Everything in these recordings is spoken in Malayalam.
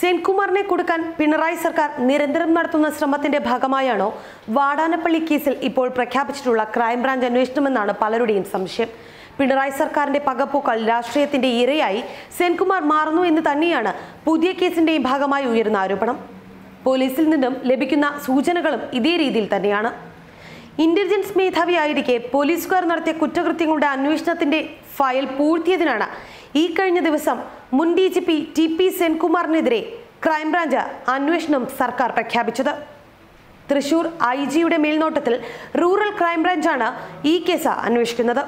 സെൻകുമാറിനെ കൊടുക്കാൻ പിണറായി സർക്കാർ നിരന്തരം നടത്തുന്ന ശ്രമത്തിന്റെ ഭാഗമായാണോ വാടാനപ്പള്ളി കേസിൽ ഇപ്പോൾ പ്രഖ്യാപിച്ചിട്ടുള്ള ക്രൈംബ്രാഞ്ച് അന്വേഷണമെന്നാണ് പലരുടെയും സംശയം. പിണറായി സർക്കാരിന്റെ പകപ്പൂക്കൾ രാഷ്ട്രീയത്തിന്റെ ഇരയായി സെൻകുമാർ മാറുന്നു എന്ന് തന്നെയാണ് പുതിയ കേസിന്റെയും ഭാഗമായി ഉയരുന്ന ആരോപണം. പോലീസിൽ നിന്നും ലഭിക്കുന്ന സൂചനകളും ഇതേ രീതിയിൽ തന്നെയാണ്. ഇന്റലിജൻസ് മേധാവിയായിരിക്കെ പോലീസുകാർ നടത്തിയ കുറ്റകൃത്യങ്ങളുടെ അന്വേഷണത്തിന്റെ ഫയൽ പൂഴ്ത്തിയതിനാണ് ഈ കഴിഞ്ഞ ദിവസം മുൻ D G P T P സെൻകുമാറിനെതിരെ crime branch അന്വേഷണം സർക്കാർ പ്രഖ്യാപിച്ചത്. തൃശൂർ ഐ ജിയുടെ മേൽനോട്ടത്തിൽ റൂറൽ ക്രൈംബ്രാഞ്ചാണ് ഈ കേസ് അന്വേഷിക്കുന്നത്.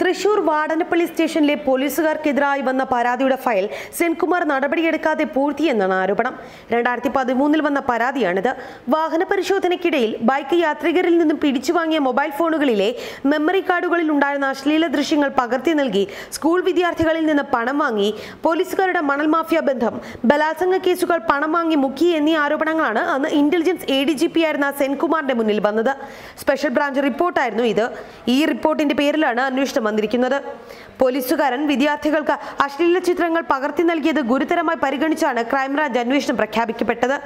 തൃശൂർ വാടനപ്പള്ളി സ്റ്റേഷനിലെ പോലീസുകാർക്കെതിരായി വന്ന പരാതിയുടെ ഫയൽ സെൻകുമാർ നടപടിയെടുക്കാതെ പൂഴ്ത്തിയെന്നാണ് ആരോപണം. രണ്ടായിരത്തി പതിമൂന്നിൽ വന്ന പരാതിയാണിത്. വാഹന പരിശോധനയ്ക്കിടയിൽ ബൈക്ക് യാത്രികരിൽ നിന്നും പിടിച്ചു വാങ്ങിയ മൊബൈൽ ഫോണുകളിലെ മെമ്മറി കാർഡുകളിൽ ഉണ്ടായിരുന്ന അശ്ലീല ദൃശ്യങ്ങൾ പകർത്തി നൽകി സ്കൂൾ വിദ്യാർത്ഥികളിൽ നിന്ന് പണം വാങ്ങി പോലീസുകാരുടെ മണൽ മാഫിയ ബന്ധം ബലാത്സംഗ കേസുകൾ പണം വാങ്ങി മുക്കി എന്നീ ആരോപണങ്ങളാണ് അന്ന് intelligence A D G P ആയിരുന്ന സെൻകുമാറിന്റെ മുന്നിൽ വന്നത്. സ്പെഷ്യൽ ബ്രാഞ്ച് റിപ്പോർട്ടായിരുന്നു ഇത്. ഈ റിപ്പോർട്ടിന്റെ പേരിലാണ് അന്വേഷണം വന്നിരിക്കുന്നത്. പോലീസുകാരൻ വിദ്യാർത്ഥികൾക്ക് അശ്ലീല ചിത്രങ്ങൾ പകർത്തി നൽകിയത് ഗുരുതരമായി പരിഗണിച്ചാണ് ക്രൈംബ്രാഞ്ച് അന്വേഷണം പ്രഖ്യാപിക്കപ്പെട്ടത്.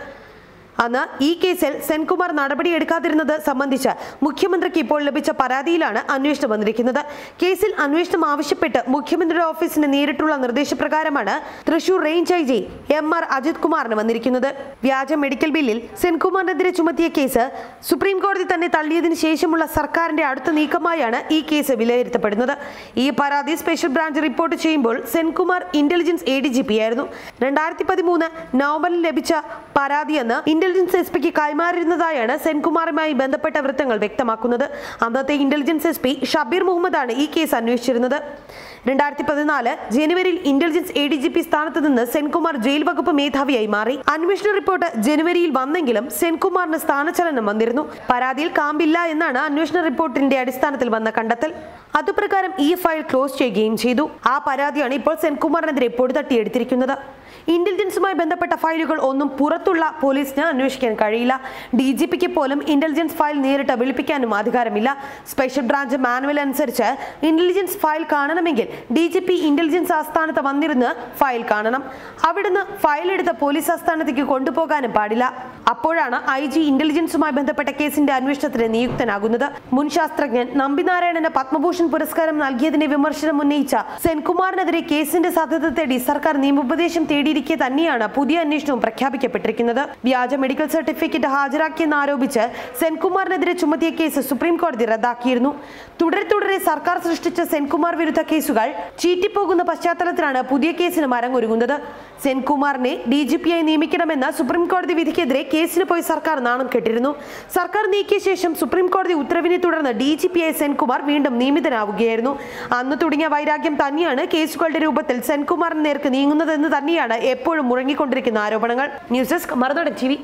അന്ന് ഈ കേസിൽ സെൻകുമാർ നടപടി എടുക്കാതിരുന്നത് സംബന്ധിച്ച് മുഖ്യമന്ത്രിക്ക് ഇപ്പോൾ ലഭിച്ച പരാതിയിലാണ് അന്വേഷണം വന്നിരിക്കുന്നത്. കേസിൽ അന്വേഷണം ആവശ്യപ്പെട്ട് മുഖ്യമന്ത്രിയുടെ ഓഫീസിന് നേരിട്ടുള്ള നിർദ്ദേശപ്രകാരമാണ് Thrissur range I G M R Ajith കുമാറിന് വന്നിരിക്കുന്നത്. വ്യാജ മെഡിക്കൽ ബില്ലിൽ സെൻകുമാറിനെതിരെ ചുമത്തിയ കേസ് സുപ്രീം കോടതി തന്നെ തള്ളിയതിനു ശേഷമുള്ള സർക്കാരിന്റെ അടുത്ത നീക്കമായാണ് ഈ കേസ് വിലയിരുത്തപ്പെടുന്നത്. ഈ പരാതി സ്പെഷ്യൽ ബ്രാഞ്ച് റിപ്പോർട്ട് ചെയ്യുമ്പോൾ Senkumar intelligence A D G P ആയിരുന്നു. രണ്ടായിരത്തി പതിമൂന്ന് നവംബറിൽ ലഭിച്ച പരാതിയെന്ന് ഇന്റലിജൻസ് എസ് പിക്ക് കൈമാറിയിരുന്നതായാണ് സെൻകുമാറുമായി ബന്ധപ്പെട്ട വൃത്തങ്ങൾ വ്യക്തമാക്കുന്നത്. അന്നത്തെ ഇന്റലിജൻസ് എസ് പി ഷബീർ മുഹമ്മദാണ് ഈ കേസ് അന്വേഷിച്ചിരുന്നത്. രണ്ടായിരത്തി പതിനാല് ജനുവരിയിൽ intelligence A D G P സ്ഥാനത്ത് നിന്ന് സെൻകുമാർ ജയിൽ വകുപ്പ് മേധാവിയായി മാറി. അന്വേഷണ റിപ്പോർട്ട് ജനുവരിയിൽ വന്നെങ്കിലും സെൻകുമാറിന് സ്ഥാനചലനം വന്നിരുന്നു. പരാതിയിൽ കാമ്പില്ല എന്നാണ് അന്വേഷണ റിപ്പോർട്ടിന്റെ അടിസ്ഥാനത്തിൽ വന്ന കണ്ടെത്തൽ. അതുപ്രകാരം ഈ ഫയൽ ക്ലോസ് ചെയ്യുകയും ചെയ്തു. ആ പരാതിയാണ് ഇപ്പോൾ സെൻകുമാറിനെതിരെ പൊടിതട്ടിയെടുത്തിരിക്കുന്നത്. ഇന്റലിജൻസുമായി ബന്ധപ്പെട്ട ഫയലുകൾ ഒന്നും പുറത്തുള്ള പോലീസിന് അന്വേഷിക്കാൻ കഴിയില്ല. ഡി ജി പിക്ക് പോലും ഇന്റലിജൻസ് ഫയൽ നേരിട്ട് വിളിപ്പിക്കാനും അധികാരമില്ല. സ്പെഷ്യൽ ബ്രാഞ്ച് മാനുവൽ അനുസരിച്ച് ഇന്റലിജൻസ് ഫയൽ കാണണമെങ്കിൽ ഡി ജി പി ഇന്റലിജൻസ് ആസ്ഥാനത്ത് വന്നിരുന്ന് ഫയൽ കാണണം. അവിടുന്ന് ഫയൽ എടുത്ത് പോലീസ് ആസ്ഥാനത്തേക്ക് കൊണ്ടുപോകാനും പാടില്ല. അപ്പോഴാണ് ഐ ജി ഇന്റലിജൻസുമായി ബന്ധപ്പെട്ട കേസിന്റെ അന്വേഷണത്തിന് നിയുക്തനാകുന്നത്. മുൻ ശാസ്ത്രജ്ഞൻ നമ്പിനാരായണന് പത്മഭൂഷൺ പുരസ്കാരം നൽകിയതിനെ വിമർശനം ഉന്നയിച്ച സെൻകുമാറിനെതിരെ കേസിന്റെ സാധ്യത തേടി സർക്കാർ നിയമോപദേശം തേടിയിരിക്കെ തന്നെയാണ് പുതിയ അന്വേഷണവും പ്രഖ്യാപിക്കപ്പെട്ടിരിക്കുന്നത്. വ്യാജ മെഡിക്കൽ സർട്ടിഫിക്കറ്റ് ഹാജരാക്കിയെന്ന് ആരോപിച്ച് സെൻകുമാറിനെതിരെ ചുമത്തിയ കേസ് സുപ്രീം കോടതി റദ്ദാക്കിയിരുന്നു. തുടരെ തുടരെ സർക്കാർ സൃഷ്ടിച്ച സെൻകുമാർ വിരുദ്ധ കേസുകൾ ചീറ്റിപ്പോകുന്ന പശ്ചാത്തലത്തിലാണ് പുതിയ കേസിന് മരങ്ങൊരുങ്ങുന്നത്. സെൻകുമാറിനെ ഡി ജി പി ആയി നിയമിക്കണമെന്ന സുപ്രീംകോടതി വിധിക്കെതിരെ കേസിന് പോയി സർക്കാർ നാണം കെട്ടിരുന്നു. സർക്കാർ നീക്കിയ ശേഷം സുപ്രീംകോടതി ഉത്തരവിനെ തുടർന്ന് ഡി ജി പി ആയി സെൻകുമാർ വീണ്ടും നിയമിതനാവുകയായിരുന്നു. അന്ന് തുടങ്ങിയ വൈരാഗ്യം തന്നെയാണ് കേസുകളുടെ രൂപത്തിൽ സെൻകുമാറിന് നേർക്ക് നീങ്ങുന്നതെന്ന് തന്നെയാണ് എപ്പോഴും മുഴങ്ങിക്കൊണ്ടിരിക്കുന്ന ആരോപണങ്ങൾ. ന്യൂസ് ഡെസ്ക് മറുനാടൻ ടി